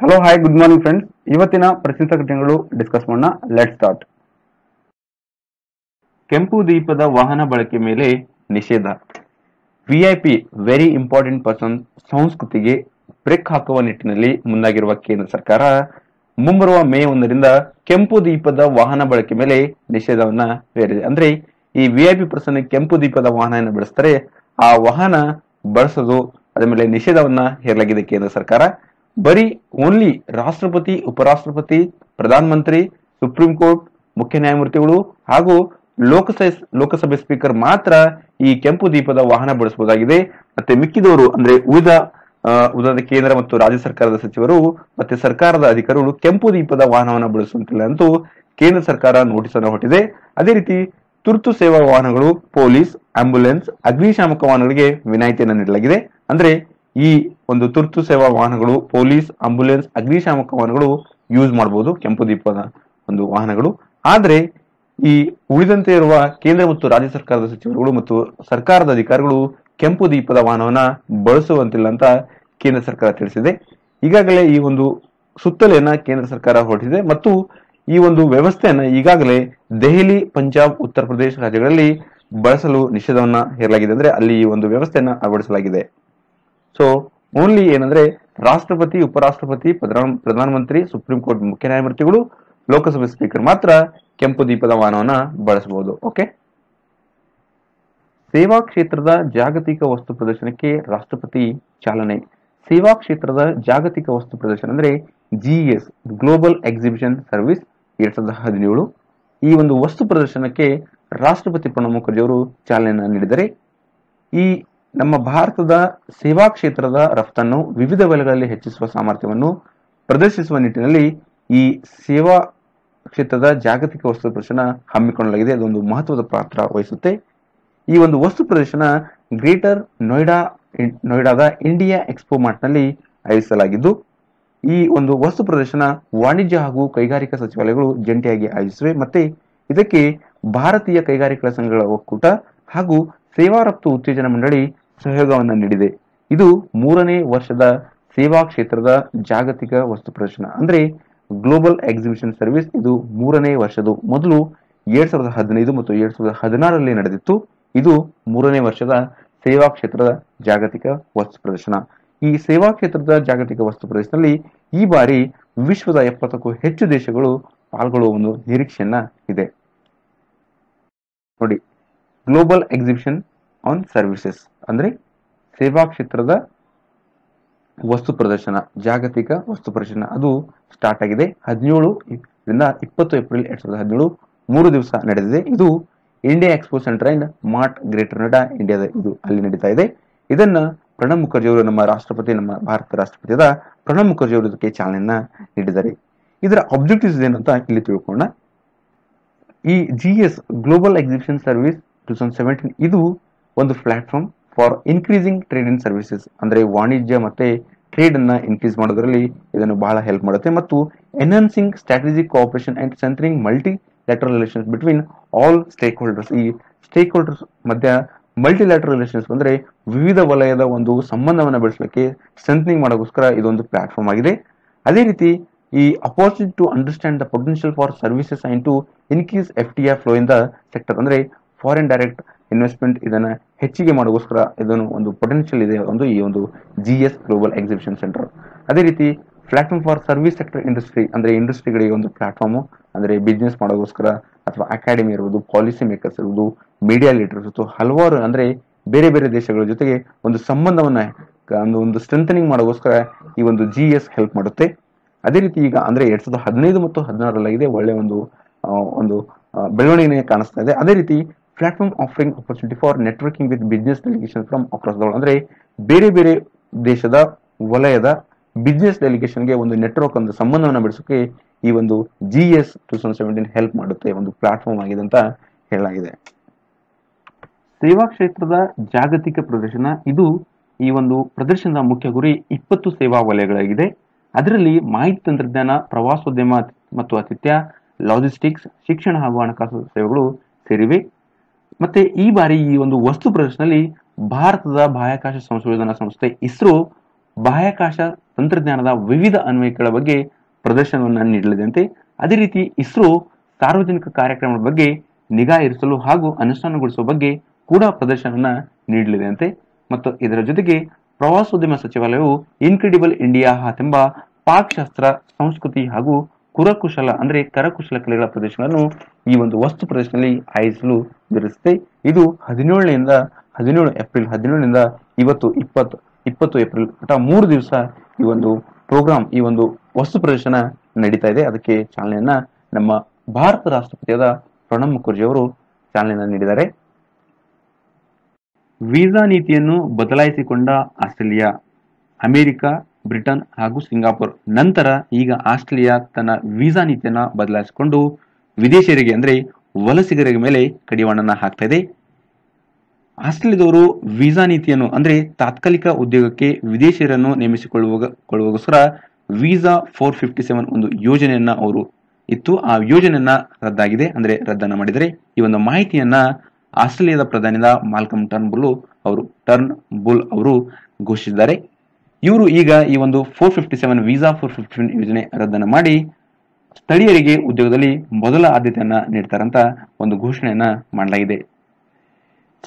Hello hi good morning friends ಇವತ್ತಿನ ಪ್ರಸಿದ್ಧ ಘಟನೆಗಳು ಡಿಸ್ಕಸ್ ಮಾಡೋಣ. ಲೆಟ್ ಸ್ಟಾರ್ಟ್ ಕೆಂಪು ದೀಪದ ವಾಹನ ಬಳಕೆ ಮೇಲೆ ನಿಷೇಧ. ವಿಐಪಿ ವೆರಿ ಇಂಪಾರ್ಟೆಂಟ್ ಪರ್ಸನ್ ಸಂಸ್ಕೃತಿಗೆ ಬ್ರೇಕ್ ಹಾಕುವ ನಿಟ್ಟಿನಲ್ಲಿ ಮುಂದಾಗಿರುವ ಕೇಂದ್ರ ಸರ್ಕಾರ ಮುಂಬರುವ ಮೇ ಒಂದರಿಂದ ಕೆಂಪು ದೀಪದ ವಾಹನ ಬಳಕೆ ಮೇಲೆ ನಿಷೇಧವನ್ನ ಹೇರಿದೆ. ಅಂದ್ರೆ ಈ ವಿಐಪಿ ಪರ್ಸನ್ ಕೆಂಪು ದೀಪದ ವಾಹನ ಬಳಸ್ತಾರೆ. ಆ ವಾಹನ ಬಳಸೋದು ಅದರ ಮೇಲೆ ನಿಷೇಧವನ್ನ ಹೇರಲಾಗಿದೆ ಕೇಂದ್ರ ಸರ್ಕಾರ. ಬರೀ ಓನ್ಲಿ ರಾಷ್ಟ್ರಪತಿ, ಉಪರಾಷ್ಟ್ರಪತಿ, ಪ್ರಧಾನ ಮಂತ್ರಿ, ಸುಪ್ರೀಂ ಕೋರ್ಟ್, ಮುಖ್ಯ ನ್ಯಾಯಮೂರ್ತಿಗಳು ಹಾಗೂ ಲೋಕಸಭೆ ಲೋಕಸಭೆ ಸ್ಪೀಕರ್ ಮಾತ್ರ ಈ ಕೆಂಪು ದೀಪದ ವಾಹನ ಬಳಸಬಹುದಾಗಿದೆ ಮತ್ತೆ ಮಿಕ್ಕಿದವರು ಅಂದ್ರೆ ಉಳಿದ ಉದಾಹರಣೆ ಕೇಂದ್ರ ಮತ್ತು ರಾಜ್ಯ ಸರ್ಕಾರದ ಸಚಿವರು ಮತ್ತೆ ಸರ್ಕಾರದ ಅಧಿಕಾರಿಗಳು ಕೆಂಪು ದೀಪದ ವಾಹನವನ್ನು ಬಳಸುವಂತಿಲ್ಲ ಅಂತೂ ಕೇಂದ್ರ ಸರ್ಕಾರ ನೋಟಿಸ್ ಅನ್ನು ಹೊಟ್ಟಿದೆ ಅದೇ ರೀತಿ ತುರ್ತು ಸೇವಾ ವಾಹನಗಳು, ಪೊಲೀಸ್ ಆಂಬ್ಯುಲೆನ್ಸ್ ಅಗ್ನಿಶಾಮಕ ವಾಹನಗಳಿಗೆ ವಿನಾಯಿತಿಯನ್ನು ನೀಡಲಾಗಿದೆ. ಅಂದ್ರೆ ಈ ಒಂದು ತುರ್ತು ಸೇವಾ ವಾಹನಗಳು, ಪೊಲೀಸ್ ಆಂಬ್ಯುಲೆನ್ಸ್ ಅಗ್ನಿಶಾಮಕ ವಾಹನಗಳು ಯೂಸ್ ಮಾಡಬಹುದು ಕೆಂಪು ದೀಪದ ಒಂದು ವಾಹನಗಳು. ಆದ್ರೆ ಈ ಉಳಿದಂತೆ ಇರುವ ಕೇಂದ್ರ ಮತ್ತು ರಾಜ್ಯ ಸರ್ಕಾರದ ಸಚಿವರುಗಳು ಮತ್ತು ಸರ್ಕಾರದ ಅಧಿಕಾರಿಗಳು ಕೆಂಪು ದೀಪದ ವಾಹನವನ್ನ ಬಳಸುವಂತಿಲ್ಲ ಅಂತ ಕೇಂದ್ರ ಸರ್ಕಾರ ತಿಳಿಸಿದೆ. ಈಗಾಗಲೇ ಈ ಒಂದು ಸುತ್ತಲೆಯನ್ನ ಕೇಂದ್ರ ಸರ್ಕಾರ ಹೊರಟಿದೆ ಮತ್ತು ಈ ಒಂದು ವ್ಯವಸ್ಥೆಯನ್ನ ಈಗಾಗಲೇ ದೆಹಲಿ, ಪಂಜಾಬ್, ಉತ್ತರ ಪ್ರದೇಶ ರಾಜ್ಯಗಳಲ್ಲಿ ಬಳಸಲು ನಿಷೇಧವನ್ನ ಹೇರಲಾಗಿದೆ. ಅಂದ್ರೆ ಅಲ್ಲಿ ಈ ಒಂದು ವ್ಯವಸ್ಥೆಯನ್ನ ಅಳವಡಿಸಲಾಗಿದೆ. ಸೊ ಓನ್ಲಿ ಏನಂದ್ರೆ ರಾಷ್ಟ್ರಪತಿ, ಉಪರಾಷ್ಟ್ರಪತಿ, ಪ್ರಧಾನ, ಪ್ರಧಾನಮಂತ್ರಿ, ಸುಪ್ರೀಂ ಕೋರ್ಟ್ ಮುಖ್ಯ ನ್ಯಾಯಮೂರ್ತಿಗಳು, ಲೋಕಸಭೆ ಸ್ಪೀಕರ್ ಮಾತ್ರ ಕೆಂಪು ದೀಪದ ವಾಹನವನ್ನ ಬಳಸಬಹುದು. ಓಕೆ ಸೇವಾ ಕ್ಷೇತ್ರದ ಜಾಗತಿಕ ವಸ್ತು ಪ್ರದರ್ಶನಕ್ಕೆ ರಾಷ್ಟ್ರಪತಿ ಚಾಲನೆ. ಸೇವಾ ಕ್ಷೇತ್ರದ ಜಾಗತಿಕ ವಸ್ತು ಪ್ರದರ್ಶನ ಅಂದ್ರೆ ಜಿಎಸ್ ಗ್ಲೋಬಲ್ ಎಕ್ಸಿಬಿಷನ್ ಸರ್ವಿಸ್ ಎರಡ್ ಸಾವಿರದ ಹದಿನೇಳು. ಈ ಒಂದು ವಸ್ತು ಪ್ರದರ್ಶನಕ್ಕೆ ರಾಷ್ಟ್ರಪತಿ ಪ್ರಣಬ್ ಮುಖರ್ಜಿ ಅವರು ಚಾಲನೆ ನೀಡಿದರೆ ಈ ನಮ್ಮ ಭಾರತದ ಸೇವಾ ಕ್ಷೇತ್ರದ ರಫ್ತನ್ನು ವಿವಿಧ ವಲಯಗಳಲ್ಲಿ ಹೆಚ್ಚಿಸುವ ಸಾಮರ್ಥ್ಯವನ್ನು ಪ್ರದರ್ಶಿಸುವ ನಿಟ್ಟಿನಲ್ಲಿ ಈ ಸೇವಾ ಕ್ಷೇತ್ರದ ಜಾಗತಿಕ ವಸ್ತು ಪ್ರದರ್ಶನ ಹಮ್ಮಿಕೊಳ್ಳಲಾಗಿದೆ. ಅದೊಂದು ಮಹತ್ವದ ಪಾತ್ರ ವಹಿಸುತ್ತೆ. ಈ ಒಂದು ವಸ್ತು ಪ್ರದರ್ಶನ ಗ್ರೇಟರ್ ನೋಯ್ಡಾ ನೋಯ್ಡಾದ ಇಂಡಿಯಾ ಎಕ್ಸ್ಪೋ ಮಾರ್ಟ್ನಲ್ಲಿ ಆಯೋಜಿಸಲಾಗಿದ್ದು, ಈ ಒಂದು ವಸ್ತು ಪ್ರದರ್ಶನ ವಾಣಿಜ್ಯ ಹಾಗೂ ಕೈಗಾರಿಕಾ ಸಚಿವಾಲಯಗಳು ಜಂಟಿಯಾಗಿ ಆಯೋಜಿಸಿವೆ. ಮತ್ತೆ ಇದಕ್ಕೆ ಭಾರತೀಯ ಕೈಗಾರಿಕಾ ಸಂಘಗಳ ಒಕ್ಕೂಟ ಹಾಗೂ ಸೇವಾ ರಫ್ತು ಉತ್ತೇಜನ ಮಂಡಳಿ ಸಹಯೋಗವನ್ನು ನೀಡಿದೆ. ಇದು ಮೂರನೇ ವರ್ಷದ ಸೇವಾ ಕ್ಷೇತ್ರದ ಜಾಗತಿಕ ವಸ್ತು ಪ್ರದರ್ಶನ. ಅಂದ್ರೆ ಗ್ಲೋಬಲ್ ಎಕ್ಸಿಬಿಷನ್ ಸರ್ವಿಸ್ ಇದು ಮೂರನೇ ವರ್ಷದ ಮೊದಲು ಎರಡ್ ಸಾವಿರದ ಹದಿನೈದು ಮತ್ತು ಎರಡ್ ಸಾವಿರದ ಹದಿನಾರರಲ್ಲಿ ನಡೆದಿತ್ತು. ಇದು ಮೂರನೇ ವರ್ಷದ ಸೇವಾ ಕ್ಷೇತ್ರದ ಜಾಗತಿಕ ವಸ್ತು ಪ್ರದರ್ಶನ. ಈ ಸೇವಾ ಕ್ಷೇತ್ರದ ಜಾಗತಿಕ ವಸ್ತು ಪ್ರದರ್ಶನದಲ್ಲಿ ಈ ಬಾರಿ ವಿಶ್ವದ ಎಪ್ಪತ್ತಕ್ಕೂ ಹೆಚ್ಚು ದೇಶಗಳು ಪಾಲ್ಗೊಳ್ಳುವ ಒಂದು ನಿರೀಕ್ಷೆಯನ್ನ ಇದೆ. ನೋಡಿ ಗ್ಲೋಬಲ್ ಎಕ್ಸಿಬಿಷನ್ ಆನ್ ಸರ್ವಿಸಸ್ ಅಂದ್ರೆ ಸೇವಾ ಕ್ಷೇತ್ರದ ವಸ್ತು ಪ್ರದರ್ಶನ, ಜಾಗತಿಕ ವಸ್ತು ಪ್ರದರ್ಶನ. ಅದು ಸ್ಟಾರ್ಟ್ ಆಗಿದೆ. ಹದಿನೇಳು ರಿಂದ ಇಪ್ಪತ್ತು ಏಪ್ರಿಲ್ ಎರಡ್ ಸಾವಿರದ ಹದಿನೇಳು ಮೂರು ದಿವಸ ನಡೆದಿದೆ. ಇದು India expo centre and mart greater Noida ಇಂಡಿಯಾದ ಇದು ಅಲ್ಲಿ ನಡೀತಾ ಇದೆ. ಇದನ್ನ ಪ್ರಣಬ್ ಮುಖರ್ಜಿ ಅವರು ನಮ್ಮ ರಾಷ್ಟ್ರಪತಿ, ನಮ್ಮ ಭಾರತ ರಾಷ್ಟ್ರಪತಿಯಾದ ಪ್ರಣಬ್ ಮುಖರ್ಜಿ ಅವರು ಇದಕ್ಕೆ ಚಾಲನೆಯನ್ನ ನೀಡಿದ್ದಾರೆ. ಇದರ ಅಬ್ಜೆಕ್ಟಿವ್ಸ್ ಏನಂತ ಇಲ್ಲಿ ತಿಳ್ಕೊಳ್ಳೋಣ. ಈ G S global exhibition service two thousand seventeen ಇದು ಒಂದು platform for increasing trade in services ಅಂದ್ರೆ ವಾಣಿಜ್ಯ ಮತ್ತೆ ಟ್ರೇಡ್ ಅನ್ನ ಇನ್ಕ್ರೀಸ್ ಮಾಡೋದ್ರಲ್ಲಿ ಇದನ್ನು ಬಹಳ ಹೆಲ್ಪ್ ಮಾಡುತ್ತೆ. ಮತ್ತು enhancing strategic cooperation and centring multilateral relations between all stakeholders ಈ ಸ್ಟೇಕ್ ಹೋಲ್ಡರ್ಸ್ ಮಧ್ಯ ಮಲ್ಟಿಲ್ಯಾಟ್ರಲ್ ರಿಲೇಷನ್ಸ್ ಅಂದ್ರೆ ವಿವಿಧ ವಲಯದ ಒಂದು ಸಂಬಂಧವನ್ನು ಬೆಳೆಸಲಿಕ್ಕೆ ಸ್ಟ್ರೆಂಥನಿಂಗ್ ಮಾಡೋಕ್ಕೋಸ್ಕರ ಇದೊಂದು ಪ್ಲಾಟ್ಫಾರ್ಮ್ ಆಗಿದೆ. ಅದೇ ರೀತಿ ಈ opportunity to understand the potential for services and to increase F T R flow in the sector ಅಂದ್ರೆ ಫಾರಿನ್ ಡೈರೆಕ್ಟ್ ಇನ್ವೆಸ್ಟ್ಮೆಂಟ್ ಇದನ್ನ ಹೆಚ್ಚಿಗೆ ಮಾಡೋಸ್ಕರ ಇದನ್ನು ಒಂದು ಪೊಟೆನ್ಷಿಯಲ್ ಇದೆ ಒಂದು ಈ ಒಂದು G S global exhibition centre ಅದೇ ರೀತಿ platform for service sector industry ಅಂದ್ರೆ ಇಂಡಸ್ಟ್ರಿಗಳಿಗೆ ಒಂದು ಪ್ಲಾಟ್ಫಾರ್ಮ್ ಅಂದ್ರೆ ಬಿಸ್ನೆಸ್ ಮಾಡೋಸ್ಕರ ಅಥವಾ ಅಕಾಡೆಮಿ ಇರ್ಬೋದು ಪಾಲಿಸಿ ಮೇಕರ್ಸ್ ಇರ್ಬೋದು ಮೀಡಿಯಾ ಲೀಡರ್ಸ್ ಇರ್ಬೋದು, ಹಲವಾರು ಅಂದ್ರೆ ಬೇರೆ ಬೇರೆ ದೇಶಗಳ ಜೊತೆಗೆ ಒಂದು ಸಂಬಂಧವನ್ನ ಒಂದು ಒಂದು ಸ್ಟ್ರೆಂಥನಿಂಗ್ ಮಾಡೋಸ್ಕರ ಈ ಒಂದು ಜಿ ಎಸ್ ಹೆಲ್ಪ್ ಮಾಡುತ್ತೆ. ಅದೇ ರೀತಿ ಈಗ ಅಂದ್ರೆ ಎರಡ್ ಸಾವಿರದ ಹದಿನೈದು ಮತ್ತು ಹದಿನಾರರಲ್ಲಾಗಿದೆ ಒಳ್ಳೆ ಒಂದು ಒಂದು ಬೆಳವಣಿಗೆ ಕಾಣಿಸ್ತಾ ಇದೆ. ಅದೇ ರೀತಿ platform offering opportunity for networking with business delegation from across the world ಅಂದ್ರೆ ಬೇರೆ ಬೇರೆ ದೇಶದ ವಲಯದ ಬಿಸ್ನೆಸ್ ಡೆಲಿಗೇಷನ್ಗೆ ಒಂದು ನೆಟ್ವರ್ಕ್ ಒಂದು ಸಂಬಂಧವನ್ನು ಬೆಳೆಸೋಕೆ ಈ ಒಂದು G S two thousand seventeen help ಮಾಡುತ್ತೆ ಒಂದು ಪ್ಲಾಟ್ಫಾರ್ಮ್ ಆಗಿದೆ ಅಂತ ಹೇಳಲಾಗಿದೆ. ಸೇವಾ ಕ್ಷೇತ್ರದ ಜಾಗತಿಕ ಪ್ರದರ್ಶನ, ಇದು ಈ ಒಂದು ಪ್ರದರ್ಶನದ ಮುಖ್ಯ ಗುರಿ ಇಪ್ಪತ್ತು ಸೇವಾ ವಲಯಗಳಾಗಿದೆ. ಅದರಲ್ಲಿ ಮಾಹಿತಿ ತಂತ್ರಜ್ಞಾನ, ಪ್ರವಾಸೋದ್ಯಮ ಮತ್ತು ಆತಿಥ್ಯ ಲಾಜಿಸ್ಟಿಕ್ಸ್ ಶಿಕ್ಷಣ ಹಾಗೂ ಹಣಕಾಸು ಸೇವೆಗಳು ಸೇರಿವೆ. ಮತ್ತೆ ಈ ಬಾರಿ ಈ ಒಂದು ವಸ್ತು ಪ್ರದರ್ಶನದಲ್ಲಿ ಭಾರತದ ಬಾಹ್ಯಾಕಾಶ ಸಂಶೋಧನಾ ಸಂಸ್ಥೆ ಇಸ್ರೋ ಬಾಹ್ಯಾಕಾಶ ತಂತ್ರಜ್ಞಾನದ ವಿವಿಧ ಅನ್ವಯಗಳ ಬಗ್ಗೆ ಪ್ರದರ್ಶನವನ್ನು ನೀಡಲಿದಂತೆ, ಅದೇ ರೀತಿ ಇಸ್ರೋ ಸಾರ್ವಜನಿಕ ಕಾರ್ಯಕ್ರಮಗಳ ಬಗ್ಗೆ ನಿಗಾ ಇರಿಸಲು ಹಾಗೂ ಅನುಷ್ಠಾನಗೊಳಿಸುವ ಬಗ್ಗೆ ಕೂಡ ಪ್ರದರ್ಶನವನ್ನು ನೀಡಲಿದೆ ಮತ್ತು ಇದರ ಜೊತೆಗೆ ಪ್ರವಾಸೋದ್ಯಮ ಸಚಿವಾಲಯವು ಇನ್ಕ್ರೆಡಿಬಲ್ ಇಂಡಿಯಾ ಹಾತೆಂಬ ಪಾಕಶಾಸ್ತ್ರ, ಸಂಸ್ಕೃತಿ ಹಾಗೂ ಕುರಕುಶಲ ಅಂದ್ರೆ ಕರಕುಶಲ ಕಲೆಗಳ ಪ್ರದೇಶಗಳನ್ನು ಈ ಒಂದು ವಸ್ತು ಪ್ರದರ್ಶನದಲ್ಲಿ ಆಯಿಸಲು ನಿರ್ಧರಿಸಿದೆ. ಇದು ಹದಿನೇಳರಿಂದ ಹದಿನೇಳು ಏಪ್ರಿಲ್, ಹದಿನೇಳರಿಂದ ಇವತ್ತು ಇಪ್ಪತ್ತು ಇಪ್ಪತ್ತು ಏಪ್ರಿಲ್ ಒಟ್ಟ ಮೂರು ದಿವಸ ಈ ಒಂದು ಪ್ರೋಗ್ರಾಮ್ ಈ ಒಂದು ವಸ್ತು ಪ್ರದರ್ಶನ ನಡೀತಾ ಇದೆ. ಅದಕ್ಕೆ ಚಾಲನೆಯನ್ನ ನಮ್ಮ ಭಾರತ ರಾಷ್ಟ್ರಪತಿಯಾದ ಪ್ರಣಬ್ ಮುಖರ್ಜಿ ಅವರು ಚಾಲನೆಯನ್ನ ನೀಡಿದ್ದಾರೆ. ವೀಸಾ ನೀತಿಯನ್ನು ಬದಲಾಯಿಸಿಕೊಂಡ ಆಸ್ಟ್ರೇಲಿಯಾ, ಅಮೆರಿಕ ಬ್ರಿಟನ್ ಹಾಗೂ ಸಿಂಗಾಪುರ್. ನಂತರ ಈಗ ಆಸ್ಟ್ರೇಲಿಯಾ ತನ್ನ ವೀಸಾ ನೀತಿಯನ್ನ ಬದಲಾಯಿಸಿಕೊಂಡು ವಿದೇಶಿಯರಿಗೆ ಅಂದ್ರೆ ವಲಸಿಗರಿಗೆ ಮೇಲೆ ಕಡಿವಾಣನ ಹಾಕ್ತಾ ಇದೆ. ಆಸ್ಟ್ರೇಲಿಯಾದವರು ವೀಸಾ ನೀತಿಯನ್ನು ಅಂದ್ರೆ ತಾತ್ಕಾಲಿಕ ಉದ್ಯೋಗಕ್ಕೆ ವಿದೇಶಿಯರನ್ನು ನೇಮಿಸಿಕೊಳ್ಳುವ ಕೊಳ್ಳುವಗೋಸ್ಕರ ವೀಸಾ ಫೋರ್ ಫಿಫ್ಟಿ ಸೆವೆನ್ ಒಂದು ಯೋಜನೆಯನ್ನ ಅವರು ಇತ್ತು. ಆ ಯೋಜನೆಯನ್ನ ರದ್ದಾಗಿದೆ ಅಂದ್ರೆ ರದ್ದನ್ನ ಮಾಡಿದರೆ ಈ ಒಂದು ಮಾಹಿತಿಯನ್ನ ಆಸ್ಟ್ರೇಲಿಯಾದ ಪ್ರಧಾನಿದ ಮಾಲ್ಕಮ್ ಟರ್ನ್ ಬುಲ್ ಅವರು ಟರ್ನ್ ಬುಲ್ ಅವರು ಘೋಷಿಸಿದ್ದಾರೆ. ಇವರು ಈಗ ಈ ಒಂದು four fifty seven visa four fifty seven ಯೋಜನೆ ರದ್ದನ್ನು ಮಾಡಿ ಸ್ಥಳೀಯರಿಗೆ ಉದ್ಯೋಗದಲ್ಲಿ ಮೊದಲ ಆದ್ಯತೆಯನ್ನ ನೀಡ್ತಾರಂತ ಒಂದು ಘೋಷಣೆಯನ್ನ ಮಾಡಲಾಗಿದೆ.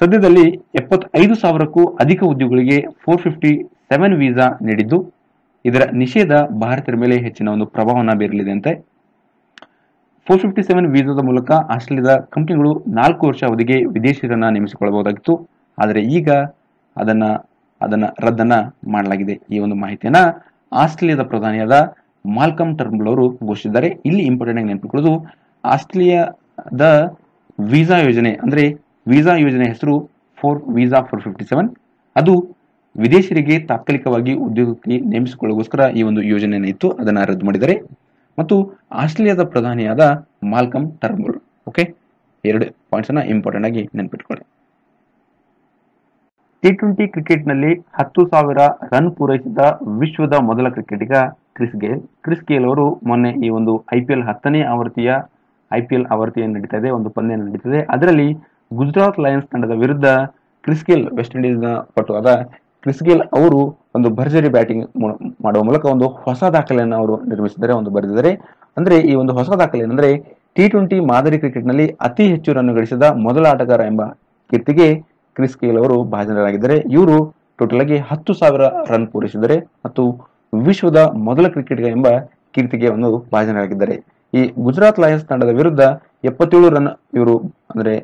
ಸದ್ಯದಲ್ಲಿ ಎಪ್ಪತ್ತೈದು ಸಾವಿರಕ್ಕೂ ಅಧಿಕ ಉದ್ಯೋಗಗಳಿಗೆ ಫೋರ್ ಫಿಫ್ಟಿ ಸೆವೆನ್ ವೀಸಾ ನೀಡಿದ್ದು, ಇದರ ನಿಷೇಧ ಭಾರತದ ಮೇಲೆ ಹೆಚ್ಚಿನ ಒಂದು ಪ್ರಭಾವವನ್ನು ಬೀರಲಿದೆ ಅಂತೆ. ಫೋರ್ ಫಿಫ್ಟಿ ಸೆವೆನ್ ವೀಸಾದ ಮೂಲಕ ಆಸ್ಟ್ರೇಲಿಯಾದ ಕಂಪನಿಗಳು ನಾಲ್ಕು ವರ್ಷ ಅವಧಿಗೆ ವಿದೇಶಿಯರನ್ನ ನೇಮಿಸಿಕೊಳ್ಳಬಹುದಾಗಿತ್ತು. ಆದರೆ ಈಗ ಅದನ್ನ ಅದನ್ನ ರದ್ದನ್ನ ಮಾಡಲಾಗಿದೆ. ಈ ಒಂದು ಮಾಹಿತಿಯನ್ನ ಆಸ್ಟ್ರೇಲಿಯಾದ ಪ್ರಧಾನಿಯಾದ ಮಾಲ್ಕಮ್ ಟರ್ಮ್ಬಲ್ ಅವರು ಘೋಷಿಸಿದ್ದಾರೆ. ಇಲ್ಲಿ ಇಂಪಾರ್ಟೆಂಟ್ ಆಗಿ ನೆನಪಿಕೊಳ್ಳೋದು ಆಸ್ಟ್ರೇಲಿಯಾದ ವೀಸಾ ಯೋಜನೆ ಅಂದ್ರೆ ವೀಸಾ ಯೋಜನೆ ಹೆಸರು four visa four fifty seven. ಅದು ವಿದೇಶಿಯರಿಗೆ ತಾತ್ಕಾಲಿಕವಾಗಿ ಉದ್ಯೋಗಕ್ಕೆ ನೇಮಿಸಿಕೊಳ್ಳೋಗೋಸ್ಕರ ಈ ಒಂದು ಯೋಜನೆಯನ್ನು ಇತ್ತು. ಅದನ್ನ ರದ್ದು ಮಾಡಿದ್ದಾರೆ. ಮತ್ತು ಆಸ್ಟ್ರೇಲಿಯಾದ ಪ್ರಧಾನಿಯಾದ ಮಾಲ್ಕಮ್ ಟರ್ಮ್ಬಲ್ ಓಕೆ ಎರಡು ಪಾಯಿಂಟ್ಸ್ ಅನ್ನ ಇಂಪಾರ್ಟೆಂಟ್ ಆಗಿ ನೆನ್ಪಿಟ್ಕೊಳ್ಳಿ. ಟಿ ಟ್ವೆಂಟಿ ಕ್ರಿಕೆಟ್ನಲ್ಲಿ ಹತ್ತು ಸಾವಿರ ರನ್ ಪೂರೈಸಿದ ವಿಶ್ವದ ಮೊದಲ ಕ್ರಿಕೆಟಿಗ ಕ್ರಿಸ್ ಗೇಲ್. ಕ್ರಿಸ್ ಗೇಲ್ ಅವರು ಮೊನ್ನೆ ಈ ಒಂದು ಐ ಪಿ ಎಲ್ ಹತ್ತನೇ ಆವೃತ್ತಿಯ ಐ ಪಿ ಎಲ್ ಆವೃತ್ತಿಯನ್ನು ನಡೀತಾ ಇದೆ, ಒಂದು ಪಂದ್ಯ ನಡೀತಿದೆ ಅದರಲ್ಲಿ ಗುಜರಾತ್ ಲಯನ್ಸ್ ತಂಡದ ವಿರುದ್ಧ ಕ್ರಿಸ್ ಗೇಲ್ ವೆಸ್ಟ್ ಇಂಡೀಸ್ನ ಪಟು ಆದ ಕ್ರಿಸ್ ಗೇಲ್ ಅವರು ಒಂದು ಭರ್ಜರಿ ಬ್ಯಾಟಿಂಗ್ ಮಾಡುವ ಮೂಲಕ ಒಂದು ಹೊಸ ದಾಖಲೆಯನ್ನು ಅವರು ನಿರ್ಮಿಸಿದ್ದಾರೆ, ಒಂದು ಬರೆದಿದ್ದಾರೆ. ಅಂದ್ರೆ ಈ ಒಂದು ಹೊಸ ದಾಖಲೆ ಏನಂದ್ರೆ ಟಿ ಟ್ವೆಂಟಿ ಮಾದರಿ ಕ್ರಿಕೆಟ್ನಲ್ಲಿ ಅತಿ ಹೆಚ್ಚು ರನ್ ಗಳಿಸಿದ ಮೊದಲ ಆಟಗಾರ ಎಂಬ ಕೀರ್ತಿಗೆ ಕ್ರಿಸ್ ಗೇಲ್ ಅವರು ಭಾಜನರಾಗಿದ್ದಾರೆ. ಇವರು ಟೋಟಲ್ ಆಗಿ ಹತ್ತು ಸಾವಿರ ರನ್ ಪೂರೈಸಿದ್ದಾರೆ ಮತ್ತು ವಿಶ್ವದ ಮೊದಲ ಕ್ರಿಕೆಟಿಗ ಎಂಬ ಕೀರ್ತಿಗೆ ಒಂದು ಭಾಜನರಾಗಿದ್ದಾರೆ. ಈ ಗುಜರಾತ್ ಲಯನ್ಸ್ ತಂಡದ ವಿರುದ್ಧ ಎಪ್ಪತ್ತೇಳು ರನ್ ಇವರು ಅಂದ್ರೆ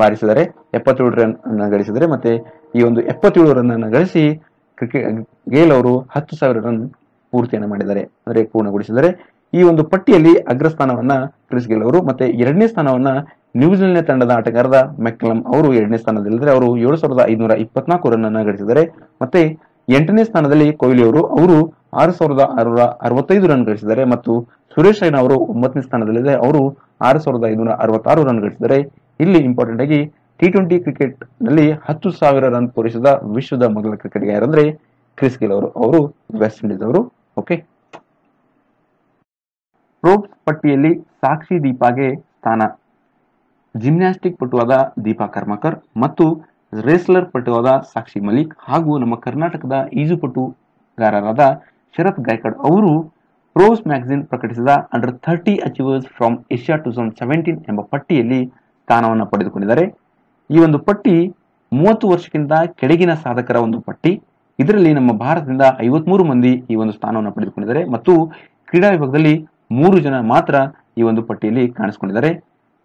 ಬಾರಿಸಿದ್ದಾರೆ. ಎಪ್ಪತ್ತೇಳು ರನ್ ಅನ್ನ ಗಳಿಸಿದರೆ ಮತ್ತೆ ಈ ಒಂದು ಎಪ್ಪತ್ತೇಳು ರನ್ ಅನ್ನು ಗಳಿಸಿ ಕ್ರಿಕೆಟ್ ಗೇಲ್ ಅವರು ಹತ್ತು ಸಾವಿರ ರನ್ ಪೂರ್ತಿಯನ್ನು ಮಾಡಿದ್ದಾರೆ, ಅಂದ್ರೆ ಪೂರ್ಣಗೊಳಿಸಿದ್ದಾರೆ. ಈ ಒಂದು ಪಟ್ಟಿಯಲ್ಲಿ ಅಗ್ರಸ್ಥಾನವನ್ನ ಕ್ರಿಸ್ ಗೇಲ್ ಅವರು ಮತ್ತೆ ಎರಡನೇ ಸ್ಥಾನವನ್ನ ನ್ಯೂಜಿಲೆಂಡ್ ತಂಡದ ಆಟಗಾರದ ಮೆಕ್ಲಮ್ ಅವರು ಎರಡನೇ ಸ್ಥಾನದಲ್ಲಿದ್ದಾರೆ ಅವರು ಏಳು ಸಾವಿರದ ಐದುನೂರ ಇಪ್ಪತ್ನಾಲ್ಕು ರನ್ ಅನ್ನ ಗಳಿಸಿದ್ದಾರೆ. ಮತ್ತೆ ಎಂಟನೇ ಸ್ಥಾನದಲ್ಲಿ ಕೊಹ್ಲಿ ಅವರು ಅವರು ಆರು ಸಾವಿರದ ಆರುನೂರ ಅರವತ್ತೈದು ರನ್ ಗಳಿಸಿದ್ದಾರೆ ಮತ್ತು ಸುರೇಶ್ ರೈನಾ ಅವರು ಒಂಬತ್ತನೇ ಸ್ಥಾನದಲ್ಲಿದೆ ಅವರು ಆರು ಸಾವಿರದ ಐದುನೂರ ಅರವತ್ತಾರು ರನ್ ಗಳಿಸಿದ್ದಾರೆ. ಇಲ್ಲಿ ಇಂಪಾರ್ಟೆಂಟ್ ಆಗಿ ಟಿ ಟ್ವೆಂಟಿ ಕ್ರಿಕೆಟ್ನಲ್ಲಿ ಹತ್ತು ಸಾವಿರ ರನ್ ಪೂರೈಸಿದ ವಿಶ್ವದ ಮೊದಲ ಕ್ರಿಕೆಟಿಗ ಯಾರಂದ್ರೆ ಕ್ರಿಸ್ ಗಿಲ್ ಅವರು. ಅವರು ವೆಸ್ಟ್ ಇಂಡೀಸ್ ಅವರು. ಓಕೆ ಪ್ರೋಬ್ಸ್ ಪಟ್ಟಿಯಲ್ಲಿ ಸಾಕ್ಷಿ ದೀಪಾಗೆ ಸ್ಥಾನ. ಜಿಮ್ನಾಸ್ಟಿಕ್ ಪಟುವಾದ ದೀಪಾ ಕರ್ಮಕರ್ ಮತ್ತು ರೇಸ್ಲರ್ ಪಟುವಾದ ಸಾಕ್ಷಿ ಮಲಿಕ್ ಹಾಗೂ ನಮ್ಮ ಕರ್ನಾಟಕದ ಈಜುಪಟುಗಾರರಾದ ಶರತ್ ಗಾಯ್ಕಡ್ ಅವರು ಪ್ರೋಸ್ ಮ್ಯಾಗಝಿನ್ ಪ್ರಕಟಿಸಿದ under thirty achievers from Asia two thousand seventeen ಎಂಬ ಪಟ್ಟಿಯಲ್ಲಿ ಸ್ಥಾನವನ್ನು ಪಡೆದುಕೊಂಡಿದ್ದಾರೆ. ಈ ಒಂದು ಪಟ್ಟಿ ಮೂವತ್ತು ವರ್ಷಕ್ಕಿಂತ ಕೆಳಗಿನ ಸಾಧಕರ ಒಂದು ಪಟ್ಟಿ. ಇದರಲ್ಲಿ ನಮ್ಮ ಭಾರತದಿಂದ ಐವತ್ಮೂರು ಮಂದಿ ಈ ಒಂದು ಸ್ಥಾನವನ್ನು ಪಡೆದುಕೊಂಡಿದ್ದಾರೆ ಮತ್ತು ಕ್ರೀಡಾ ವಿಭಾಗದಲ್ಲಿ ಮೂರು ಜನ ಮಾತ್ರ ಈ ಒಂದು ಪಟ್ಟಿಯಲ್ಲಿ ಕಾಣಿಸಿಕೊಂಡಿದ್ದಾರೆ.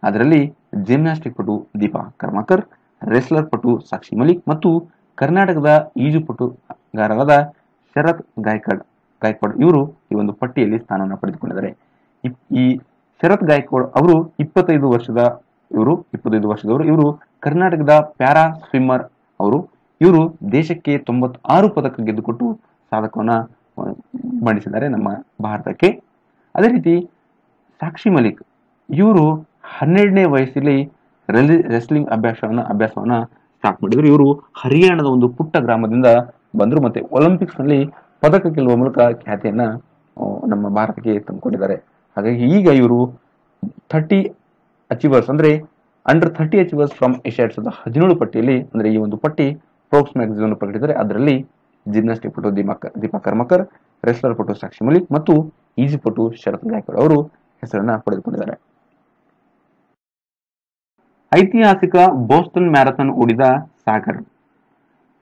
ಅದರಲ್ಲಿ ಜಿಮ್ನಾಸ್ಟಿಕ್ ಪಟು ದೀಪಾ ಕರ್ಮಾಕರ್ ರೆಸ್ಲರ್ ಪಟು ಸಾಕ್ಷಿ ಮಲಿಕ್ ಮತ್ತು ಕರ್ನಾಟಕದ ಈಜುಪಟುಗಾರರಾದ ಶರತ್ ಗಾಯ್ಕಡ್, ಗಾಯಕ್ವಾಡ್ ಇವರು ಈ ಒಂದು ಪಟ್ಟಿಯಲ್ಲಿ ಸ್ಥಾನವನ್ನು ಪಡೆದುಕೊಂಡಿದ್ದಾರೆ. ಈ ಶರತ್ ಗಾಯಕ್ವಾಡ್ ಅವರು ಇಪ್ಪತ್ತೈದು ವರ್ಷದ ಇವರು, ಇಪ್ಪತ್ತೈದು ವರ್ಷದವರು ಇವರು ಕರ್ನಾಟಕದ ಪ್ಯಾರಾ ಸ್ವಿಮ್ಮರ್ ಅವರು. ಇವರು ದೇಶಕ್ಕೆ ತೊಂಬತ್ತಾರು ಪದಕ ಗೆದ್ದುಕೊಟ್ಟು ಸಾಧಕವನ್ನು ಮಂಡಿಸಿದ್ದಾರೆ ನಮ್ಮ ಭಾರತಕ್ಕೆ. ಅದೇ ರೀತಿ ಸಾಕ್ಷಿ ಮಲಿಕ್ ಇವರು ಹನ್ನೆರಡನೇ ವಯಸ್ಸಲ್ಲಿ ರೆಲಿ ರೆಸ್ಲಿಂಗ್ ಅಭ್ಯಾಸವನ್ನ ಅಭ್ಯಾಸವನ್ನ ಸ್ಟಾರ್ಟ್ ಮಾಡಿದ್ರು. ಇವರು ಹರಿಯಾಣದ ಒಂದು ಪುಟ್ಟ ಗ್ರಾಮದಿಂದ ಬಂದರು ಮತ್ತೆ ಒಲಿಂಪಿಕ್ಸ್ನಲ್ಲಿ ಪದಕ ಗೆಲ್ಲುವ ಮೂಲಕ ಖ್ಯಾತಿಯನ್ನ ನಮ್ಮ ಭಾರತಕ್ಕೆ ತಂದುಕೊಂಡಿದ್ದಾರೆ ಹಾಗಾಗಿ ಈಗ ಇವರು ಥರ್ಟಿ ಅಚೀವರ್ಸ್ ಅಂದ್ರೆ under thirty achievers from Asia ಎರಡ್ ಸಾವಿರದ ಹದಿನೇಳು ಪಟ್ಟಿಯಲ್ಲಿ ಅಂದ್ರೆ ಈ ಒಂದು ಪಟ್ಟಿ ಪ್ರೋಕ್ಸ್ ಮ್ಯಾಗಝಿನ್ ಪ್ರಕಟಿಸಿದರೆ ಅದರಲ್ಲಿ ಜಿಮ್ನಾಸ್ಟಿಕ್ ಪಟು ದೀಪಾ ದೀಪಾ ಕರ್ಮಕರ್ ರೆಸ್ಲರ್ ಪಟು ಸಾಕ್ಷಿ ಮಲಿಕ್ ಮತ್ತು ಈಜಿ ಪಟು ಶರತ್ ಗಾಯಕ್ವಾಡ್ ಅವರು ಹೆಸರನ್ನ ಪಡೆದುಕೊಂಡಿದ್ದಾರೆ. ಐತಿಹಾಸಿಕ ಬೋಸ್ಟನ್ ಮ್ಯಾರಥಾನ್ ಓಡಿದ ಸಾಗರ್.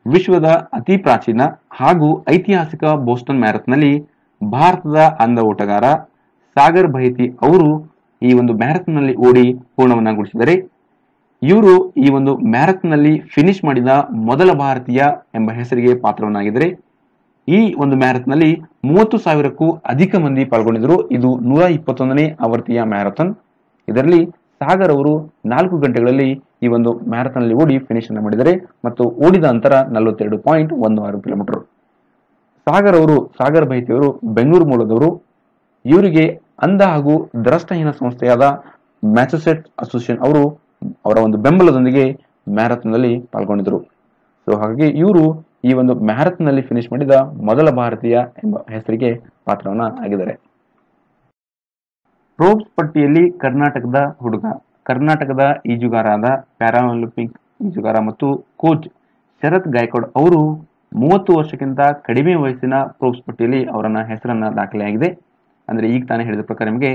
ವಿಶ್ವದ ಅತಿ ಪ್ರಾಚೀನ ಹಾಗೂ ಐತಿಹಾಸಿಕ ಬೋಸ್ಟನ್ ಮ್ಯಾರಥ್ನಲ್ಲಿ ಭಾರತದ ಅಂದ ಓಟಗಾರ ಸಾಗರ್ ಭೈತಿ ಅವರು ಈ ಒಂದು ಮ್ಯಾರಥಾನ್ನಲ್ಲಿ ಓಡಿ ಪೂರ್ಣವನ್ನಗೊಳಿಸಿದರೆ ಇವರು ಈ ಒಂದು ಮ್ಯಾರಥಾನ್ನಲ್ಲಿ ಫಿನಿಶ್ ಮಾಡಿದ ಮೊದಲ ಭಾರತೀಯ ಎಂಬ ಹೆಸರಿಗೆ ಪಾತ್ರವನ್ನಾಗಿದ್ದರೆ, ಈ ಒಂದು ಮ್ಯಾರಥಾನ್ನಲ್ಲಿ ಮೂವತ್ತು ಸಾವಿರಕ್ಕೂ ಅಧಿಕ ಮಂದಿ ಪಾಲ್ಗೊಂಡಿದ್ದರು. ಇದು ನೂರ ಇಪ್ಪತ್ತೊಂದನೇ ಆವೃತ್ತಿಯ ಮ್ಯಾರಥಾನ್. ಇದರಲ್ಲಿ ಸಾಗರ್ ಅವರು ನಾಲ್ಕು ಗಂಟೆಗಳಲ್ಲಿ ಈ ಒಂದು ಮ್ಯಾರಥಾನ್ನಲ್ಲಿ ಓಡಿ ಫಿನಿಶ್ ಅನ್ನು ಮಾಡಿದರೆ ಮತ್ತು ಓಡಿದ ಅಂತರ ನಲವತ್ತೆರಡು ಪಾಯಿಂಟ್ ಒಂದು ಆರು ಕಿಲೋಮೀಟರ್ ಸಾಗರ್ ಅವರು, ಸಾಗರ್ ಬೈತಿ ಅವರು, ಬೆಂಗಳೂರು ಮೂಲದವರು, ಇವರಿಗೆ ಅಂಧ ಹಾಗೂ ದ್ರಷ್ಟಹೀನ ಸಂಸ್ಥೆಯಾದ ಮ್ಯಾಚಸೆಟ್ ಅಸೋಸಿಯೇಷನ್ ಅವರು ಅವರ ಒಂದು ಬೆಂಬಲದೊಂದಿಗೆ ಮ್ಯಾರಥಾನ್ನಲ್ಲಿ ಪಾಲ್ಗೊಂಡಿದ್ದರು. ಸೊ ಹಾಗಾಗಿ ಇವರು ಈ ಒಂದು ಮ್ಯಾರಥಾನ್ನಲ್ಲಿ ಫಿನಿಶ್ ಮಾಡಿದ ಮೊದಲ ಭಾರತೀಯ ಎಂಬ ಹೆಸರಿಗೆ ಪಾತ್ರವನ್ನ ಆಗಿದ್ದಾರೆ. ಪ್ರೋಬ್ಸ್ ಪಟ್ಟಿಯಲ್ಲಿ ಕರ್ನಾಟಕದ ಹುಡುಗ, ಕರ್ನಾಟಕದ ಈಜುಗಾರಾದ ಪ್ಯಾರಾಒಲಿಂಪಿಕ್ ಈಜುಗಾರ ಮತ್ತು ಕೋಚ್ ಶರತ್ ಗಾಯಕ್ವಾಡ್ ಅವರು ಮೂವತ್ತು ವರ್ಷಕ್ಕಿಂತ ಕಡಿಮೆ ವಯಸ್ಸಿನ ಪ್ರೋಬ್ಸ್ ಪಟ್ಟಿಯಲ್ಲಿ ಅವರನ್ನ ಹೆಸರನ್ನ ದಾಖಲೆಯಾಗಿದೆ. ಅಂದ್ರೆ ಈಗ ತಾನೇ ಹೇಳಿದ ಪ್ರಕಾರ ನಿಮಗೆ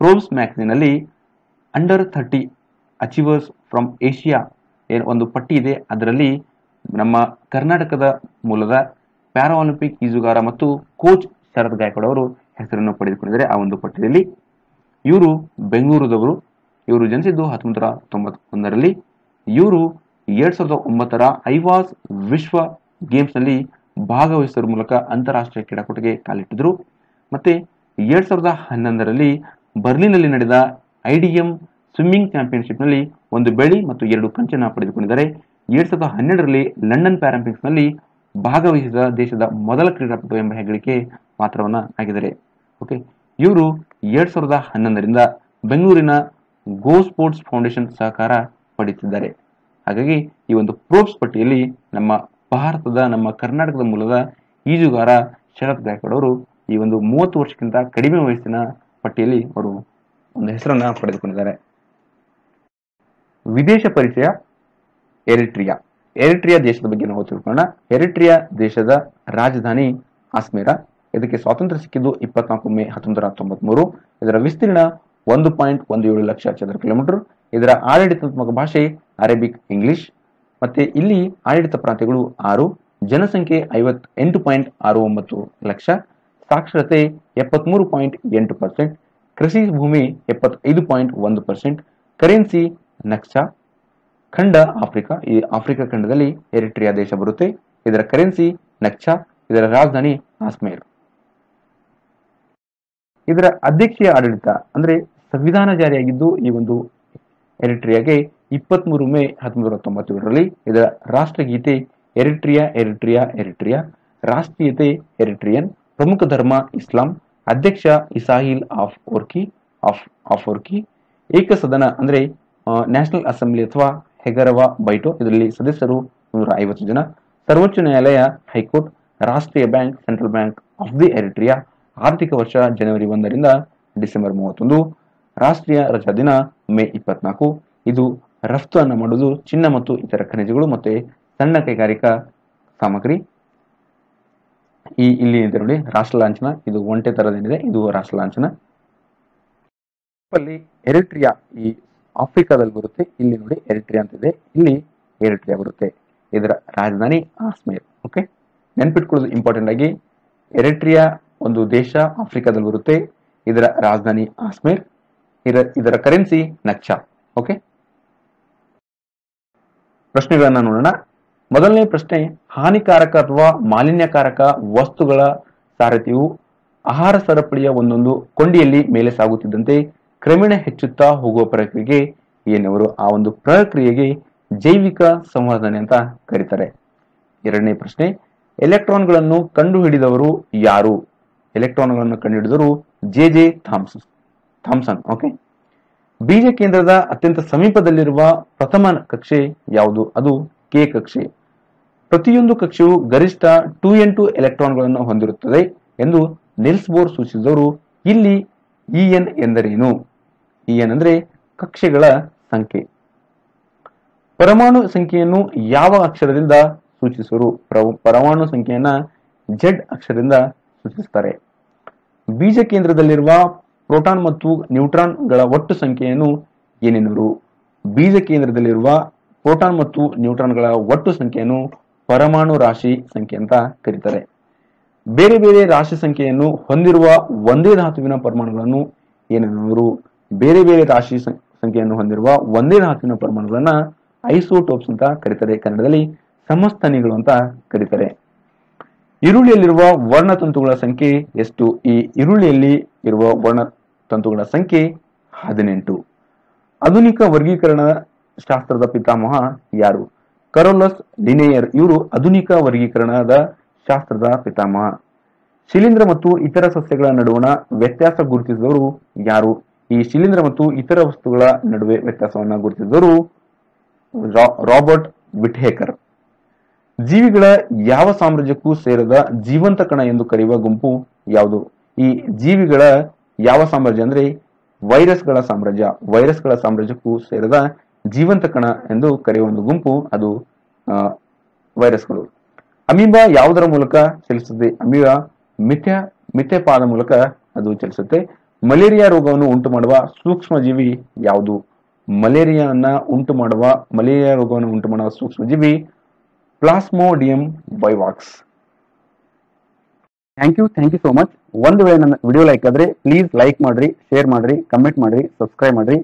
Forbes ಮ್ಯಾಗ್ಝಿನಲ್ಲಿ under thirty achievers from Asia ಏನ್ ಒಂದು ಪಟ್ಟಿ ಇದೆ. ಅದರಲ್ಲಿ ನಮ್ಮ ಕರ್ನಾಟಕದ ಮೂಲದ ಪ್ಯಾರಾಒಲಿಂಪಿಕ್ ಈಜುಗಾರ ಮತ್ತು ಕೋಚ್ ಶರತ್ ಗಾಯಕ್ವಾಡ್ ಅವರು ಹೆಸರನ್ನು ಪಡೆದುಕೊಂಡಿದ್ದಾರೆ ಆ ಒಂದು ಪಟ್ಟಿಯಲ್ಲಿ. ಇವರು ಬೆಂಗಳೂರದವರು. ಇವರು ಜನಿಸಿದ್ದು ಹತ್ತೊಂಬತ್ತರ ತೊಂಬತ್ತೊಂದರಲ್ಲಿ. ಇವರು ಎರಡ್ ಸಾವಿರದ ಒಂಬತ್ತರ ಐವಾಸ್ ವಿಶ್ವ ಗೇಮ್ಸ್ನಲ್ಲಿ ಭಾಗವಹಿಸುವ ಮೂಲಕ ಅಂತಾರಾಷ್ಟ್ರೀಯ ಕ್ರೀಡಾಕೂಟಕ್ಕೆ ಕಾಲಿಟ್ಟಿದ್ರು ಮತ್ತೆ ಎರಡ್ ಸಾವಿರದ ಹನ್ನೊಂದರಲ್ಲಿ ಬರ್ಲಿನಲ್ಲಿ ನಡೆದ ಐಡಿಎಂ ಸ್ವಿಮ್ಮಿಂಗ್ ಚಾಂಪಿಯನ್ಶಿಪ್ನಲ್ಲಿ ಒಂದು ಬೆಳ್ಳಿ ಮತ್ತು ಎರಡು ಕಂಚನ್ನ ಪಡೆದುಕೊಂಡಿದ್ದಾರೆ. ಎರಡ್ ಸಾವಿರದ ಹನ್ನೆರಡರಲ್ಲಿ ಲಂಡನ್ ಪ್ಯಾರಾಲಿಂಪಿಕ್ಸ್ನಲ್ಲಿ ಭಾಗವಹಿಸಿದ ದೇಶದ ಮೊದಲ ಕ್ರೀಡಾಪಟು ಎಂಬ ಹೆಗ್ಗಳಿಕೆ ಪಾತ್ರವನ್ನ ಆಗಿದ್ದಾರೆ. ಓಕೆ, ಇವರು ಎರಡ್ ಸಾವಿರದ ಹನ್ನೊಂದರಿಂದ ಬೆಂಗಳೂರಿನ ಗೋ ಸ್ಪೋರ್ಟ್ಸ್ ಫೌಂಡೇಶನ್ ಸಹಕಾರ ಪಡೆಯುತ್ತಿದ್ದಾರೆ. ಹಾಗಾಗಿ ಈ ಒಂದು ಪ್ರೋಬ್ಸ್ ಪಟ್ಟಿಯಲ್ಲಿ ನಮ್ಮ ಭಾರತದ, ನಮ್ಮ ಕರ್ನಾಟಕದ ಮೂಲದ ಈಜುಗಾರ ಶರತ್ ಗಾಯಕ್ವಾಡ್ ಅವರು ಈ ಒಂದು ಮೂವತ್ತು ವರ್ಷಕ್ಕಿಂತ ಕಡಿಮೆ ವಯಸ್ಸಿನ ಪಟ್ಟಿಯಲ್ಲಿ ಅವರು ಒಂದು ಹೆಸರನ್ನ ಪಡೆದುಕೊಂಡಿದ್ದಾರೆ. ವಿದೇಶ ಪರಿಚಯ ಎರಿಟ್ರಿಯಾ. ಎರಿಟ್ರಿಯಾ ದೇಶದ ಬಗ್ಗೆ ನಾವು ತಿಳ್ಕೊಳ್ಳೋಣ. ಎರಿಟ್ರಿಯಾ ದೇಶದ ರಾಜಧಾನಿ ಆಸ್ಮೇರಾ ಇದಕ್ಕೆ ಸ್ವಾತಂತ್ರ್ಯ ಸಿಕ್ಕಿದ್ದು ಇಪ್ಪತ್ನಾಲ್ಕು ಮೇ ಹತ್ತೊಂಬತ್ತು ತೊಂಬತ್ಮೂರು. ಇದರ ವಿಸ್ತೀರ್ಣ ಒಂದು ಪಾಯಿಂಟ್ ಒಂದು ಏಳು ಲಕ್ಷ ಚದರ ಕಿಲೋಮೀಟರ್. ಇದರ ಆಡಳಿತಾತ್ಮಕ ಭಾಷೆ ಅರೇಬಿಕ್, ಇಂಗ್ಲಿಷ್. ಮತ್ತೆ ಇಲ್ಲಿ ಆಡಳಿತ ಪ್ರಾಂತ್ಯಗಳು ಆರು, ಜನಸಂಖ್ಯೆ ಐವತ್ ಎಂಟು ಪಾಯಿಂಟ್ ಆರು ಒಂಬತ್ತು ಲಕ್ಷ, ಸಾಕ್ಷರತೆ ಎಪ್ಪತ್ಮೂರು ಪಾಯಿಂಟ್ ಎಂಟು ಪರ್ಸೆಂಟ್, ಕೃಷಿ ಭೂಮಿ ಎಪ್ಪತ್ತೈದು ಪಾಯಿಂಟ್ ಒಂದು ಪರ್ಸೆಂಟ್, ಕರೆನ್ಸಿ ನಕ್ಷ, ಖಂಡ ಆಫ್ರಿಕಾ. ಈ ಆಫ್ರಿಕಾ ಖಂಡದಲ್ಲಿ ಎರಿಟ್ರಿಯಾ ದೇಶ ಬರುತ್ತೆ. ಇದರ ಕರೆನ್ಸಿ ನಕ್ಷ, ಇದರ ರಾಜಧಾನಿ ಆಸ್ಮೇರ್ ಇದರ ಅಧ್ಯಕ್ಷೀಯ ಆಡಳಿತ, ಅಂದ್ರೆ ಸಂವಿಧಾನ ಜಾರಿಯಾಗಿದ್ದು ಈ ಒಂದು ಎರಿಟ್ರಿಯಾಗೆ ಇಪ್ಪತ್ಮೂರು ಮೇ ಹತ್ತೊಂಬತ್ತು ತೊಂಬತ್ತೇಳರಲ್ಲಿ ಇದರ ರಾಷ್ಟ್ರಗೀತೆ ಎರಿಟ್ರಿಯಾ ಎರಿಟ್ರಿಯಾ ಎರಿಟ್ರಿಯಾ, ರಾಷ್ಟ್ರೀಯತೆ ಎರಿಟ್ರಿಯನ್, ಪ್ರಮುಖ ಧರ್ಮ ಇಸ್ಲಾಂ, ಅಧ್ಯಕ್ಷ ಇಸಾಹಿಲ್ ಆಫ್ ಓರ್ಕಿ, ಆಫ್ ಆಫ್ ಓರ್ಕಿ, ಏಕಸದನ, ಅಂದ್ರೆ ನ್ಯಾಷನಲ್ ಅಸೆಂಬ್ಲಿ ಅಥವಾ ಹೆಗರವ ಬೈಟೋ, ಇದರಲ್ಲಿ ಸದಸ್ಯರು ನೂರ ಐವತ್ತು ಜನ. ಸರ್ವೋಚ್ಚ ನ್ಯಾಯಾಲಯ ಹೈಕೋರ್ಟ್, ರಾಷ್ಟ್ರೀಯ bank, central bank of the Eritrea ಆರ್ಥಿಕ ವರ್ಷ ಜನವರಿ ಒಂದರಿಂದ ಡಿಸೆಂಬರ್ ಮೂವತ್ತೊಂದು, ರಾಷ್ಟ್ರೀಯ ರಜಾ ದಿನ ಮೇ ಇಪ್ಪತ್ನಾಲ್ಕು. ಇದು ರಫ್ತು ಅನ್ನು ಮಾಡುವುದು ಚಿನ್ನ ಮತ್ತು ಇತರ ಖನಿಜಗಳು ಮತ್ತೆ ಸಣ್ಣ ಕೈಗಾರಿಕಾ ಸಾಮಗ್ರಿ. ಈ ಇಲ್ಲಿ ಇದೆ ನೋಡಿ, ರಾಷ್ಟ್ರ ಲಾಂಛನ. ಇದು ಒಂಟೆ ತರದೇನಿದೆ ಇದು ರಾಷ್ಟ್ರ ಲಾಂಛನ. ಎರಿಟ್ರಿಯಾ ಈ ಆಫ್ರಿಕಾದಲ್ಲಿ ಬರುತ್ತೆ, ಇಲ್ಲಿ ನೋಡಿ ಎರಿಟ್ರಿಯಾ ಅಂತ ಇದೆ. ಇಲ್ಲಿ ಎರಿಟ್ರಿಯಾ ಬರುತ್ತೆ, ಇದರ ರಾಜಧಾನಿ ಆಸ್ಮೇರ್ ಓಕೆ ನೆನ್ಪಿಟ್ಕೊಳ್ಳೋದು ಇಂಪಾರ್ಟೆಂಟ್ ಆಗಿ, ಎರಿಟ್ರಿಯಾ ಒಂದು ದೇಶ ಆಫ್ರಿಕಾದಲ್ಲಿ ಬರುತ್ತೆ, ಇದರ ರಾಜಧಾನಿ ಆಸ್ಮೇರ್ ಇದರ ಕರೆನ್ಸಿ ನಕ್ಷಾ ಓಕೆ ಪ್ರಶ್ನೆಗಳನ್ನ ನೋಡೋಣ. ಮೊದಲನೇ ಪ್ರಶ್ನೆ, ಹಾನಿಕಾರಕ ಅಥವಾ ಮಾಲಿನ್ಯಕಾರಕ ವಸ್ತುಗಳ ಸಾರಥಿಯು ಆಹಾರ ಸರಪಳಿಯ ಒಂದೊಂದು ಕೊಂಡಿಯಲ್ಲಿ ಮೇಲೆ ಸಾಗುತ್ತಿದ್ದಂತೆ ಕ್ರಮೇಣ ಹೆಚ್ಚುತ್ತಾ ಹೋಗುವ ಪ್ರಕ್ರಿಯೆಗೆ ಏನವರು ಆ ಒಂದು ಪ್ರಕ್ರಿಯೆಗೆ ಜೈವಿಕ ಸಂವರ್ಧನೆ ಅಂತ ಕರೀತಾರೆ. ಎರಡನೇ ಪ್ರಶ್ನೆ, ಎಲೆಕ್ಟ್ರಾನ್ಗಳನ್ನು ಕಂಡುಹಿಡಿದವರು ಯಾರು? ಎಲೆಕ್ಟ್ರಾನ್ಗಳನ್ನು ಕಂಡುಹಿಡಿದರು J J Thomson. Thomson, okay. ಬೀಜ ಕೇಂದ್ರದ ಅತ್ಯಂತ ಸಮೀಪದಲ್ಲಿರುವ ಪ್ರಥಮ ಕಕ್ಷೆ ಯಾವುದು? ಅದು ಕೆ ಕಕ್ಷೆ. ಪ್ರತಿಯೊಂದು ಕಕ್ಷೆಯು ಗರಿಷ್ಠ ಟೂ ಎನ್ ಟು ಎಲೆಕ್ಟ್ರಾನ್ಗಳನ್ನು ಹೊಂದಿರುತ್ತದೆ ಎಂದು ನಿಲ್ಸ್ ಬೋರ್ ಸೂಚಿಸಿದವರು ಇಲ್ಲಿ ಇ ಎನ್ ಎಂದರೇನು? ಇ ಎನ್ ಅಂದ್ರೆ ಕಕ್ಷೆಗಳ ಸಂಖ್ಯೆ. ಪರಮಾಣು ಸಂಖ್ಯೆಯನ್ನು ಯಾವ ಅಕ್ಷರದಿಂದ ಸೂಚಿಸುವರು ಪರಮಾಣು ಸಂಖ್ಯೆಯನ್ನ ಜೆಡ್ ಅಕ್ಷರದಿಂದ ಸೂಚಿಸುತ್ತಾರೆ. ಬೀಜ ಕೇಂದ್ರದಲ್ಲಿರುವ ಪ್ರೋಟಾನ್ ಮತ್ತು ನ್ಯೂಟ್ರಾನ್ಗಳ ಒಟ್ಟು ಸಂಖ್ಯೆಯನ್ನು ಏನೆನ್ನುವರು ಬೀಜ ಕೇಂದ್ರದಲ್ಲಿರುವ ಪ್ರೋಟಾನ್ ಮತ್ತು ನ್ಯೂಟ್ರಾನ್ಗಳ ಒಟ್ಟು ಸಂಖ್ಯೆಯನ್ನು ಪರಮಾಣು ರಾಶಿ ಸಂಖ್ಯೆ ಅಂತ ಕರೀತಾರೆ. ಬೇರೆ ಬೇರೆ ರಾಶಿ ಸಂಖ್ಯೆಯನ್ನು ಹೊಂದಿರುವ ಒಂದೇ ಧಾತುವಿನ ಪರಮಾಣುಗಳನ್ನು ಏನೆನ್ನುವರು ಬೇರೆ ಬೇರೆ ರಾಶಿ ಸಂಖ್ಯೆಯನ್ನು ಹೊಂದಿರುವ ಒಂದೇ ಧಾತುವಿನ ಪರಮಾಣುಗಳನ್ನ ಐಸೋಟೋಪ್ಸ್ ಅಂತ ಕರೀತಾರೆ. ಕನ್ನಡದಲ್ಲಿ ಸಮಸ್ತನಿಗಳು ಅಂತ ಕರೀತಾರೆ. ಈರುಳ್ಳಿಯಲ್ಲಿರುವ ವರ್ಣತಂತುಗಳ ಸಂಖ್ಯೆ ಎಷ್ಟು? ಈ ಈರುಳ್ಳಿಯಲ್ಲಿ ಇರುವ ವರ್ಣತಂತುಗಳ ಸಂಖ್ಯೆ ಹದಿನೆಂಟು. ಆಧುನಿಕ ವರ್ಗೀಕರಣ ಶಾಸ್ತ್ರದ ಪಿತಾಮಹ ಯಾರು? ಕರೋಲಸ್ ಲಿನೇಯರ್ ಇವರು ಆಧುನಿಕ ವರ್ಗೀಕರಣದ ಶಾಸ್ತ್ರದ ಪಿತಾಮಹ. ಶಿಲೀಂಧ್ರ ಮತ್ತು ಇತರ ಸಸ್ಯಗಳ ನಡುವಣ ವ್ಯತ್ಯಾಸ ಗುರುತಿಸಿದವರು ಯಾರು? ಈ ಶಿಲೀಂಧ್ರ ಮತ್ತು ಇತರ ವಸ್ತುಗಳ ನಡುವೆ ವ್ಯತ್ಯಾಸವನ್ನು ಗುರುತಿಸಿದವರು ರಾಬರ್ಟ್ ವಿಟ್ಹೇಕರ್. ಜೀವಿಗಳ ಯಾವ ಸಾಮ್ರಾಜ್ಯಕ್ಕೂ ಸೇರದ ಜೀವಂತ ಕಣ ಎಂದು ಕರೆಯುವ ಗುಂಪು ಯಾವುದು? ಈ ಜೀವಿಗಳ ಯಾವ ಸಾಮ್ರಾಜ್ಯ ಅಂದ್ರೆ ವೈರಸ್ಗಳ ಸಾಮ್ರಾಜ್ಯ. ವೈರಸ್ಗಳ ಸಾಮ್ರಾಜ್ಯಕ್ಕೂ ಸೇರದ ಜೀವಂತ ಕಣ ಎಂದು ಕರೆಯುವ ಒಂದು ಗುಂಪು ಅದು ವೈರಸ್ಗಳು. ಅಮೀಬಾ ಯಾವುದರ ಮೂಲಕ ಚಲಿಸುತ್ತದೆ? ಅಮೀಬಾ ಮಿಥ್ಯ, ಮಿಥ್ಯಪಾದ ಮೂಲಕ ಅದು ಚಲಿಸುತ್ತೆ. ಮಲೇರಿಯಾ ರೋಗವನ್ನು ಉಂಟು ಮಾಡುವ ಸೂಕ್ಷ್ಮ ಜೀವಿ ಯಾವುದು? ಮಲೇರಿಯಾನ ಉಂಟು ಮಾಡುವ ಮಲೇರಿಯಾ ರೋಗವನ್ನು ಉಂಟು ಮಾಡುವ ಸೂಕ್ಷ್ಮ ಜೀವಿ plasmodium vivax thank you thank you so much ಒಂದು ವೇಳೆ ನನ್ನ ವಿಡಿಯೋ ಲೈಕ್ ಆದ್ರೆ ಪ್ಲೀಸ್ ಲೈಕ್ ಮಾಡ್ರಿ ಶೇರ್ ಮಾಡ್ರಿ ಕಮೆಂಟ್ ಮಾಡ್ರಿ ಸಬ್ಸ್ಕ್ರೈಬ್ ಮಾಡ್ರಿ.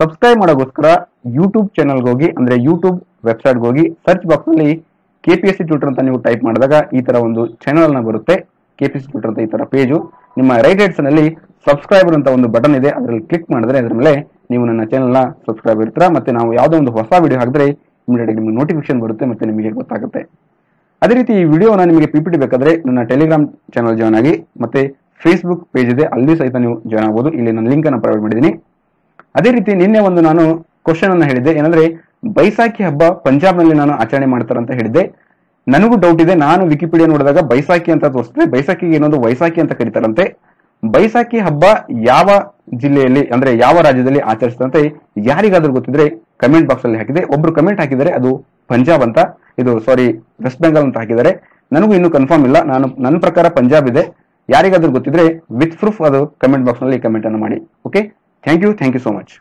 ಸಬ್ಸ್ಕ್ರೈಬ್ ಮಾಡೋಕ್ಕೋಸ್ಕರ ಯೂಟ್ಯೂಬ್ ಚಾನಲ್ಗೆ ಹೋಗಿ, ಅಂದ್ರೆ ಯೂಟ್ಯೂಬ್ ವೆಬ್ಸೈಟ್ಗೆ ಹೋಗಿ ಸರ್ಚ್ ಬಾಕ್ಸ್ನಲ್ಲಿ K P S C tutor ಅಂತ ನೀವು ಟೈಪ್ ಮಾಡಿದಾಗ ಈ ತರ ಒಂದು ಚಾನಲ್ನ ಬರುತ್ತೆ. K P S C tutor ಅಂತ ಈ ತರ ಪೇಜು ನಿಮ್ಮ ರೈಟ್ ಹ್ಯಾಂಡ್ಸ್ನಲ್ಲಿ ಸಬ್ಸ್ಕ್ರೈಬರ್ ಅಂತ ಒಂದು ಬಟನ್ ಇದೆ. ಅದರಲ್ಲಿ ಕ್ಲಿಕ್ ಮಾಡಿದ್ರೆ ಅದರ ಮೇಲೆ ನೀವು ನನ್ನ ಚಾನಲ್ನ ಸಬ್ಸ್ಕ್ರೈಬ್ ಇರ್ತೀರಾ? ಮತ್ತೆ ನಾವು ಯಾವುದೋ ಒಂದು ಹೊಸ ವಿಡಿಯೋ ಹಾಕಿದ್ರೆ ಇಮಿಡಿಯೇಟ್ ನಿಮಗೆ ನೋಟಿಫಿಕೇಶನ್ ಬರುತ್ತೆ ಮತ್ತೆ ನಿಮಗೆ ಗೊತ್ತಾಗುತ್ತೆ. ಅದೇ ರೀತಿ ಈ ವಿಡಿಯೋನ ನಿಮಗೆ ಪಿಪಿಡಿ ಬೇಕಾದರೆ ನನ್ನ ಟೆಲಿಗ್ರಾಮ್ ಚಾನಲ್ ಜಾಯ್ನ್ ಆಗಿ ಮತ್ತೆ ಫೇಸ್ಬುಕ್ ಪೇಜ್ ಇದೆ, ಅಲ್ಲಿ ಸಹಿತ ನೀವು ಜಾಯ್ನ್ ಆಗ್ಬೋದು. ಇಲ್ಲಿ ನಾನು ಲಿಂಕ್ ಅನ್ನು ಪ್ರೊವೈಡ್ ಮಾಡಿದ್ದೀನಿ. ಅದೇ ರೀತಿ ನಿನ್ನೆ ಒಂದು ನಾನು ಕ್ವಶನ್ ಅನ್ನು ಹೇಳಿದ್ದೆ. ಏನಂದ್ರೆ ಬೈಸಾಖಿ ಹಬ್ಬ ಪಂಜಾಬ್ನಲ್ಲಿ ನಾನು ಆಚರಣೆ ಮಾಡ್ತಾರೆ ಅಂತ ಹೇಳಿದ್ದೆ. ನನಗೂ ಡೌಟ್ ಇದೆ. ನಾನು ವಿಕಿಪೀಡಿಯಾ ನೋಡಿದಾಗ ಬೈಸಾಖಿ ಅಂತ ತೋರಿಸಿದ್ರೆ ಬೈಸಾಖಿಗೆ ಏನೊಂದು ವೈಸಾಖಿ ಅಂತ ಕರೀತಾರಂತೆ. ಬೈಸಾಖಿ ಹಬ್ಬ ಯಾವ ಜಿಲ್ಲೆಯಲ್ಲಿ, ಅಂದ್ರೆ ಯಾವ ರಾಜ್ಯದಲ್ಲಿ ಆಚರಿಸ್ತಂತೆ ಯಾರಿಗಾದ್ರೂ ಗೊತ್ತಿದ್ರೆ ಕಮೆಂಟ್ ಬಾಕ್ಸ್ ಅಲ್ಲಿ ಹಾಕಿದೆ. ಒಬ್ರು ಕಮೆಂಟ್ ಹಾಕಿದರೆ ಅದು ಪಂಜಾಬ್ ಅಂತ, ಇದು ಸಾರಿ ವೆಸ್ಟ್ ಬೆಂಗಾಲ್ ಅಂತ ಹಾಕಿದ್ದಾರೆ ನನಗೂ ಇನ್ನೂ ಕನ್ಫರ್ಮ್ ಇಲ್ಲ. ನಾನು, ನನ್ನ ಪ್ರಕಾರ ಪಂಜಾಬ್ ಇದೆ. ಯಾರಿಗಾದ್ರೂ ಗೊತ್ತಿದ್ರೆ ವಿತ್ ಪ್ರೂಫ್ ಅದು ಕಮೆಂಟ್ ಬಾಕ್ಸ್ನಲ್ಲಿ ಕಮೆಂಟ್ ಅನ್ನು ಮಾಡಿ. Okay thank you thank you so much